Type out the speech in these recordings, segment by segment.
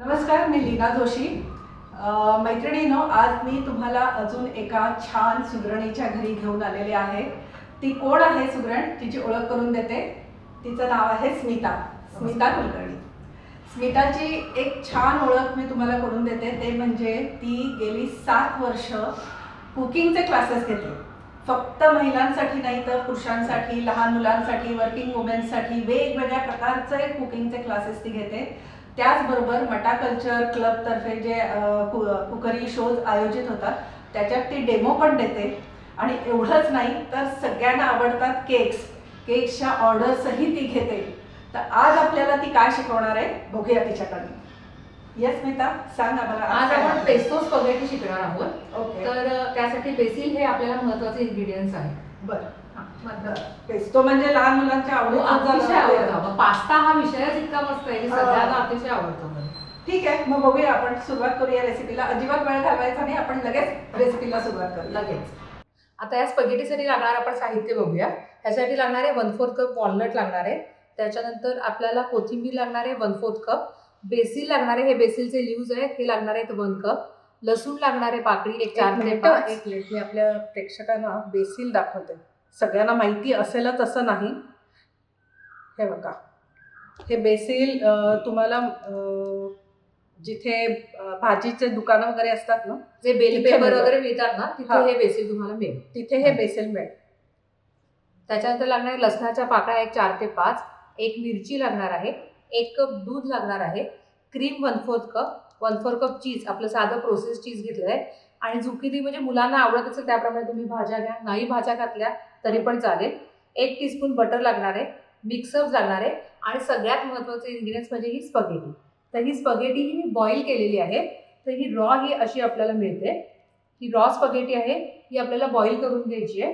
नमस्कार मी लीना जोशी. मैत्रिणीनो आज मी तुम्हाला अजून एका छान सुगरणीच्या घरी घेऊन आलेले आहे. ती कोण आहे सुगरण? तिची ओळख करून देते. तिचं नाव आहे स्मिता. स्मिता कुलकर्णी. स्मिताची एक छान ओळख मी तुम्हाला करून देते. ते म्हणजे ती गेली सात वर्ष कुकिंगचे क्लासेस घेते. फक्त महिलांसाठी नाही तर पुरुषांसाठी लहान मुलांसाठी वर्किंग वुमेन्ससाठी वेगवेगळ्या प्रकारचे कुकिंगचे क्लासेस ती घेते. त्याचबरोबर मटा कल्चर क्लबतर्फे जे कुकरी शोज आयोजित होतात त्याच्यात ती डेमो पण देते. आणि एवढंच नाही तर सगळ्यांना आवडतात केक्स. केक्सच्या ऑर्डर्सही ती घेते. तर आज आपल्याला ती काय शिकवणार आहे बघूया तिच्याकडनं. येस स्मिता सांग आम्हाला आज आपण? पेस्टो स्पगेटी शिकणार आहोत. ओके तर त्यासाठी बेसिल हे आपल्याला महत्त्वाचे इन्ग्रेडियंट्स आहे बरं. पेस्टो म्हणजे लहान मुलांच्या अतिशय. आवडतो. पास्ता हा विषयच इतका मस्त आहे की. सगळ्यांना अतिशय आवडतो. ठीक आहे मग बघूया आपण सुरुवात करूया रेसिपीला अजिबात वेळ घालवायचा नाही आपण लगेच रेसिपीला सुरुवात करूया. लगेच. आता या स्पगेटीसाठी लागणार आपण साहित्य बघूया. ह्यासाठी लागणार आहे वन फोर्थ कप वॉलनट लागणार आहे. त्याच्यानंतर आपल्याला कोथिंबीर लागणार आहे वन फोर्थ कप बेसिल लागणार आहे हे बेसिलचे ल्यूज आहेत हे लागणार आहेत वन कप लसूण लागणार आहे पाकळी एक चार पाच. एक मिनिट. मी आपल्या प्रेक्षकांना बेसिल दाखवते. सगळ्यांना माहिती असेलच असं नाही हे बघा हे बेसिल तुम्हाला जिथे भाजीचे दुकानं वगैरे असतात ना जे बेल तिथे पेपर मिळतं. वगैरे मिळतात ना तिथे हा. बेसिल तुम्हाला मिळेल तिथे हे बेसिल मिळेल त्याच्यानंतर लागणार आहे लसणाच्या पाकळ्या एक चार ते पाच एक मिरची लागणार आहे एक कप दूध लागणार आहे cream one fourth cup one fourth cup cheese आपलं साधं प्रोसेस चीज घेतलं आहे आणि झुकिनी म्हणजे मुलांना आवडत असेल त्याप्रमाणे तुम्ही भाज्या घ्या. नाही भाज्या घातल्या तरी पण चालेल. एक टीस्पून बटर लागणार आहे मिक्सअप लागणार आहे आणि सगळ्यात महत्त्वाचे इन्ग्रेडियंट्स म्हणजे ही स्पगेटी तर ही स्पगेटी ही मी बॉईल केलेली आहे. तर ही रॉ ही अशी आपल्याला मिळते. ही रॉ स्पगेटी आहे ही आपल्याला बॉईल करून घ्यायची आहे.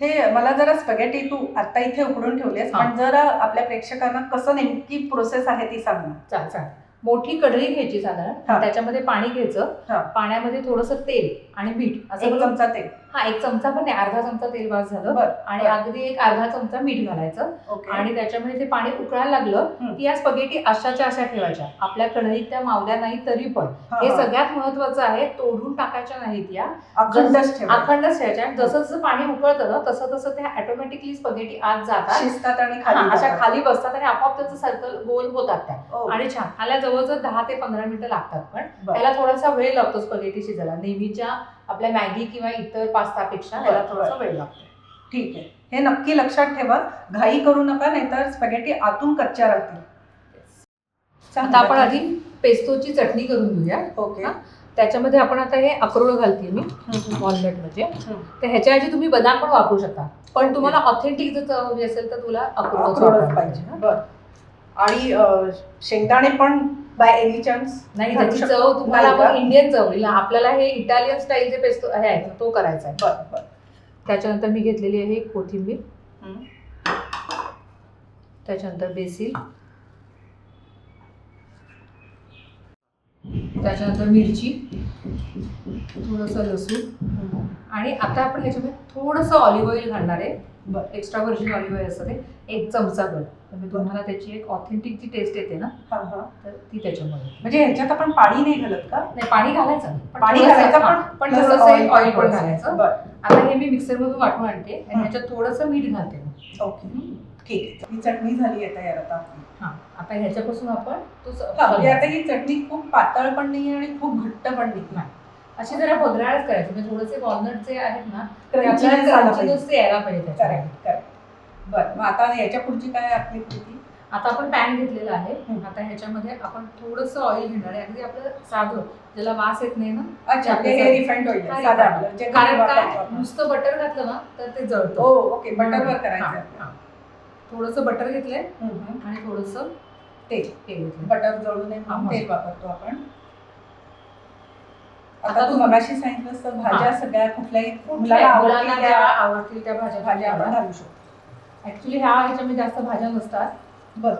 हे मला जरा स्पगेटी तू आता इथे उकडून ठेवलीस. पण जरा आपल्या प्रेक्षकांना कसं नेमकी प्रोसेस आहे ती सांग. चाल चाल. मोठी कढई घ्यायची साधारण. त्याच्यामध्ये पाणी घ्यायचं. पाण्यामध्ये थोडंसं तेल आणि मीठ. असं एक करून- चमचा तेल. हा एक चमचा पण नाही अर्धा चमचा तेल वास झालं. बर आणि बर. अगदी एक अर्धा चमचा मीठ घालायचं. ओके. आणि त्याच्यामध्ये ते पाणी उकळायला लागलं हं. की या स्पगेटी अशाच्या अशा ठेवायच्या. आपल्या कढईत त्या मावल्या नाही तरी पण. हा, हे हा. सगळ्यात महत्वाचं आहे तोडून टाकायच्या नाहीत या. अखंडच ठेवा अखंडच ठेवायच्या. आणि जसं जसं पाणी उकळतं ना तसं तसं त्या ऑटोमॅटिकली स्पगेटी आत जातात. शिजतात आणि हा, खाली अशा जातात. खाली बसतात आणि आपोआप त्याचं सर्कल गोल होतात त्या. ओ, आणि छान. ह्याला जवळजवळ दहा ते पंधरा मिनिटं लागतात पण. बर. त्याला थोडासा वेळ लागतो स्पगेटी शिजायला. नेहमीच्या आपल्या मॅगी किंवा इतर पास्तापेक्षा त्याला थोडासा वेळ लागतो. ठीक आहे. हे नक्की लक्षात ठेवा. घाई करू नका नाहीतर स्पॅगेटी आतून कच्च्या राहतील. आता आपण. आधी पेस्टोची चटणी करून घेऊया. ओके. त्याच्यामध्ये आपण आता हे अक्रोड घालते मी म्हणजे. तर ह्याच्याऐवजी तुम्ही बदाम पण वापरू शकता. पण. तुम्हाला ऑथेंटिक जर चव हवी असेल तर तुला वापरायला पाहिजे. आणि शेंगदाणे पण बाय एनी चान्स नाही त्याची. चव तुम्हाला? आपण इंडियन चव. आपल्याला हे इटालियन स्टाईल जे पेस्टो हे आहे तो करायचा आहे बर बर त्याच्यानंतर मी घेतलेली आहे कोथिंबीर. त्याच्यानंतर बेसिल त्याच्यानंतर मिरची थोडंसं लसूण आणि आता आपण ह्याच्यामध्ये थोडंसं ऑलिव्ह ऑइल घालणार आहे बर. एक्स्ट्रा व्हर्जिन ऑलिव्ह ऑइल असतं ते एक चमचा भर. म्हणजे तुम्हाला त्याची एक ऑथेंटिक जी टेस्ट येते ना हा, हा. तर ती त्याच्यामध्ये. म्हणजे ह्याच्यात आपण पाणी नाही घालत का? नाही पाणी घालायचं. पण घालायचं पण पण plus थोडंसं oil ऑइल पण. घालायचं. बर. आता हे मी मिक्सरमधून वाटून आणते आणि हं. ह्याच्यात थोडंसं मीठ घालते ओके. ठीक आहे. ही चटणी झाली आहे तयार आता आपली. हा आता ह्याच्यापासून आपण तो स- हा, म्हणजे आता ही चटणी खूप पातळ पण नाही आणि खूप घट्ट पण नाही. अशी जरा भगराळच करायची. म्हणजे थोडेसे वॉलनट जे आहेत ना ते आपल्याला यायला पाहिजे त्याच्यामध्ये. करेक्ट करेक्ट बरं मग आता याच्या पुढची काय आपली कृती? आता आपण पॅन घेतलेला आहे. आता ह्याच्यामध्ये आपण थोडंसं ऑइल घेणार आहे. अगदी आपलं साधं ज्याला वास येत नाही ना. अच्छा रिफाईंड ऑइल कारण काय. नुसतं बटर घातलं ना तर ते जळतं. हो ओके बटरवर करायचं. थोडंसं बटर घेतलंय. आणि थोडंसं तेल. तेल बटर जळू नये. तेल वापरतो आपण. आता तू तू- मगाशी सांगितलं तर भाज्या सगळ्या कुठल्याही मुलाला मुलांना आवडतील ज्या त्या आवडतील त्या भाज्या भाज्या आपण घालू शकतो. ऍक्च्युली ह्या ह्याच्यामध्ये जास्त भाज्या नसतात. बर.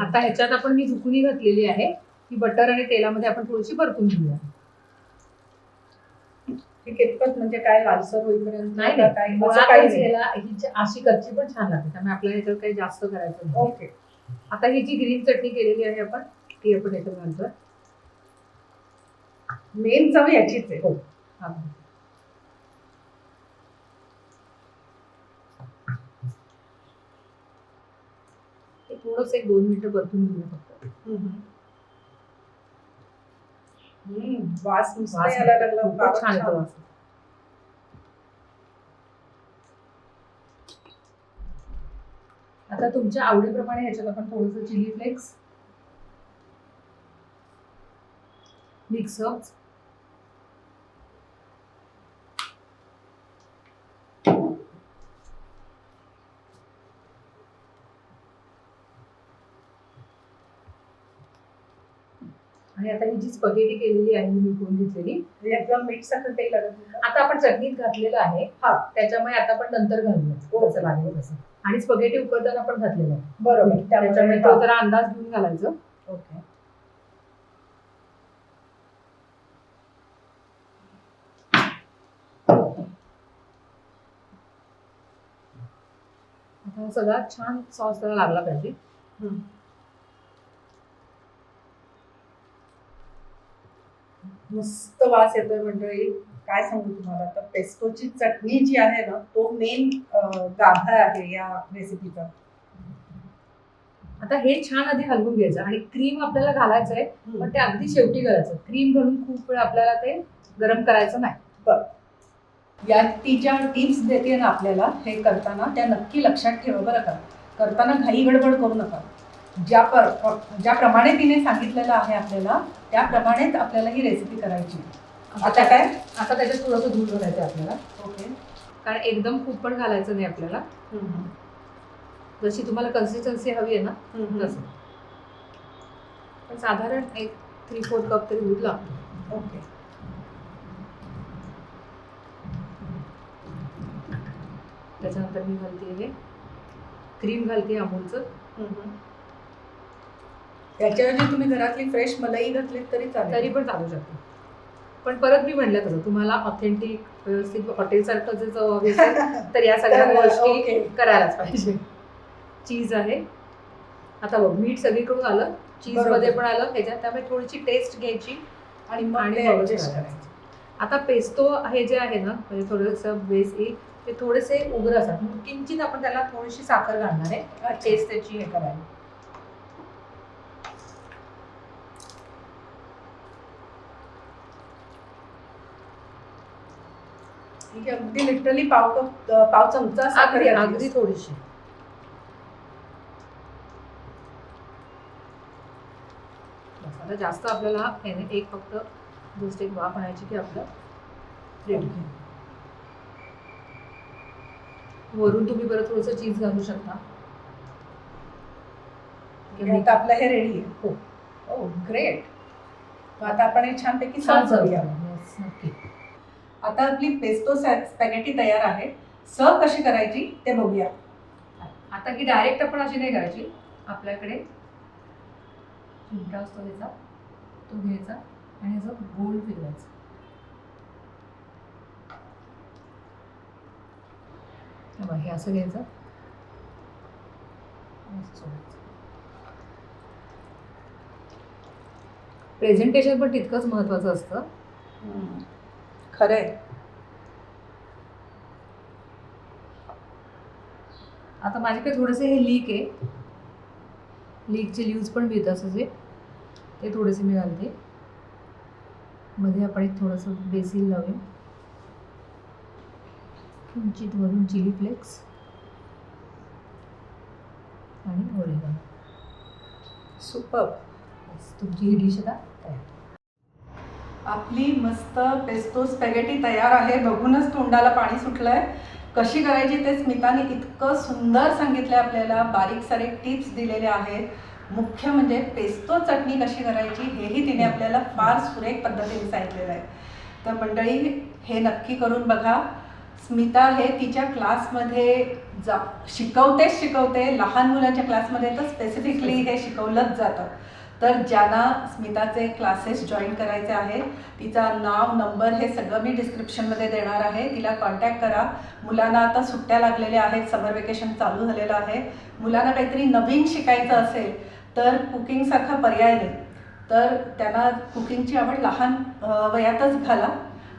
आता ह्याच्यात आपण मी झुकुनी घातलेली आहे. ही बटर आणि तेलामध्ये आपण थोडीशी परतून घेऊया. हे कितपत म्हणजे काय लालसर होईपर्यंत नाही का काय असं नाही. ही जी अशी कच्ची पण छान लागते. त्यामुळे आपल्याला ह्याच्यात काही जास्त करायचं नाही. ओके. आता ही जी ग्रीन चटणी केलेली आहे आपण ती आपण याच्यात घालतोय मेन चव याचीच आहे हो हा. ते थोडंसं एक दोन मिनिटं परतून घेऊया फक्त हम्म. हम्म, वास नुसता वास यायला लागला खूपच फारच छान येतो वास. आता तुमच्या आवडीप्रमाणे ह्याच्यात आपण थोडंसं चिली फ्लेक्स मिक्स आणि आता ही जी स्पगेटी केलेली आहे मी विकून घेतलेली एकदम मीठ साखर का? आता आपण चटणीत घातलेलं आहे. हा. त्याच्यामुळे आता आपण नंतर घालूया हो. लागेल तसं. आणि स्पगेटी उकडताना आपण घातलेलं आहे. बरोबर. त्याच्यामुळे तो जरा अंदाज घेऊन घालायचं. ओके. आता सगळा छान सॉस त्याला लागला पाहिजे. मस्त वास येतोय मंडळी. काय सांगू तुम्हाला? तर पेस्टोची चटणी जी आहे ना तो मेन गाभा आहे या रेसिपीचा आता हे छान आधी हलवून घ्यायचं आणि क्रीम आपल्याला घालायचं आहे पण ते अगदी शेवटी घालायचं. क्रीम घालून खूप वेळ आपल्याला ते गरम करायचं नाही. या ती ज्या टिप्स देते ना आपल्याला हे करताना त्या नक्की लक्षात ठेवा बरं का. करताना घाई गडबड करू नका. ज्या पर ज्याप्रमाणे तिने सांगितलेलं आहे आपल्याला त्याप्रमाणेच आपल्याला ही रेसिपी करायची. आता काय? आता त्याच्यात थोडंसं दूध घालायचं आपल्याला. ओके. कारण एकदम खूप पण घालायचं नाही आपल्याला. जशी तुम्हाला कन्सिस्टन्सी हवी आहे ना तसं. पण साधारण एक थ्री फोर कप तरी दूध लागतं. ओके. त्याच्यानंतर मी घालते हे. क्रीम घालते अमूलचं. त्याच्याऐवजी तुम्ही घरातली फ्रेश मलाई घातली तरी चालेल. तरी पण चालू शकते. पण परत मी म्हणलं तसं तुम्हाला ऑथेंटिक व्यवस्थित हॉटेलसारखं जर चव हवी असेल तर या सगळ्या गोष्टी. करायलाच पाहिजे. चीज आहे. आता बघ मीठ सगळीकडून आलं. चीज. मध्ये पण आलं. ह्याच्यात त्यामुळे थोडीशी टेस्ट घ्यायची आणि आणि. आता पेस्तो हे जे आहे ना म्हणजे थोडंसं बेस ए ते थोडेसे उग्र असतात मग किंचित आपण त्याला थोडीशी साखर घालणार आहे. टेस्ट त्याची हे करायला. ठीक आहे, अगदी लिटरली पाव कप पाव चमचा साखर अगदी थोडीशी. जास्त आपल्याला एक फक्त एक वाफ आणायची की आपलं वरून तुम्ही परत थोडंसं चीज घालू शकता. आता आपलं हे रेडी आहे. हो. हो ग्रेट आता आपण हे छानपैकी छान सर्व करूया. आता आपली पेस्टो स्पॅगेटी तयार आहे. सर्व कशी करायची ते बघूया. आता की डायरेक्ट आपण अशी नाही करायची. आपल्याकडे चिमटा असतो त्याचा. तो घ्यायचा आणि असं गोल फिरवायचा. बघ, हे असं घ्यायचं. प्रेझेंटेशन पण तितकंच महत्वाचं असतं. खरंय आता माझ्याकडे थोडेसे हे लीक आहे. लीकचे ल्यूज पण मिळतात असं. जे ते थोडेसे मी घालते मध्ये आपण एक थोडंसं बेसिल लावेल किंचित वरून चिली फ्लेक्स आणि ओरिगॅनो सुपर तुमची ही डिश आता तयार. आपली मस्त पेस्टो स्पॅगेटी तयार आहे. बघूनच तोंडाला पाणी सुटलंय. कशी करायची ते स्मिताने इतकं सुंदर सांगितलंय आपल्याला. बारीक सारीक टिप्स दिलेल्या आहेत. मुख्य म्हणजे पेस्तो चटणी कशी करायची हेही तिने आपल्याला फार सुरेख पद्धतीने सांगितलेलं आहे. तर मंडळी हे नक्की करून बघा. स्मिता हे तिच्या क्लासमध्ये जा शिकवतेच शिकवते लहान मुलांच्या क्लासमध्ये तर स्पेसिफिकली हे शिकवलंच जातं. तर ज्यांना स्मिताचे क्लासेस जॉईन करायचे आहेत तिचा नाव नंबर हे सगळं मी डिस्क्रिप्शनमध्ये देणार आहे. तिला कॉन्टॅक्ट करा. मुलांना आता सुट्ट्या लागलेल्या आहेत समर वेकेशन चालू झालेलं आहे. मुलांना काहीतरी नवीन शिकायचं असेल तर कुकिंगसारखा पर्याय नाही. तर त्यांना कुकिंगची आवड लहान वयातच घाला.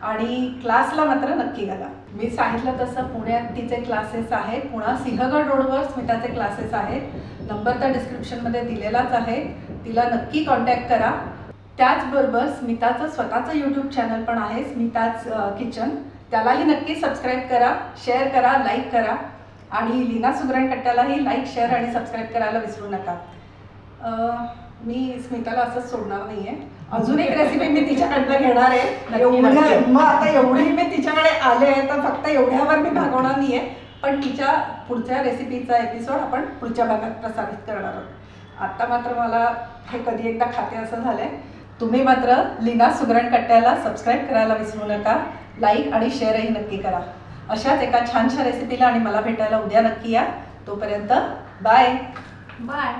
आणि क्लासला मात्र नक्की घाला. मी सांगितलं तसं पुण्यात तिचे क्लासेस आहेत. पुणा सिंहगड रोडवर स्मिताचे क्लासेस आहेत. नंबर तर डिस्क्रिप्शनमध्ये दिलेलाच आहे. तिला नक्की कॉन्टॅक्ट करा. त्याचबरोबर स्मिताचं स्वतःचं यूट्यूब चॅनल पण आहे स्मिताज किचन त्यालाही नक्की सबस्क्राईब करा शेअर करा लाईक करा. आणि लीना सुगरण कट्ट्यालाही लाईक शेअर आणि सबस्क्राईब करायला विसरू नका. मी स्मिताला असंच सोडणार नाहीये. अजून एक रेसिपी मी तिच्याकडनं घेणार आहे. एवढ्या नक्की. मग आता एवढी मी तिच्याकडे आले आहे तर फक्त एवढ्यावर मी भागवणार नाहीये. पण तिच्या पुढच्या रेसिपीचा एपिसोड आपण पुढच्या भागात प्रसारित करणार आहोत. आता मात्र मला हे कधी एकदा खाते असं झालंय. तुम्ही मात्र लीना सुगरण कट्ट्याला सबस्क्राईब करायला विसरू नका. लाईक आणि शेअरही नक्की करा. अशाच एका छानशा रेसिपीला आणि मला भेटायला उद्या नक्की या. तोपर्यंत बाय बाय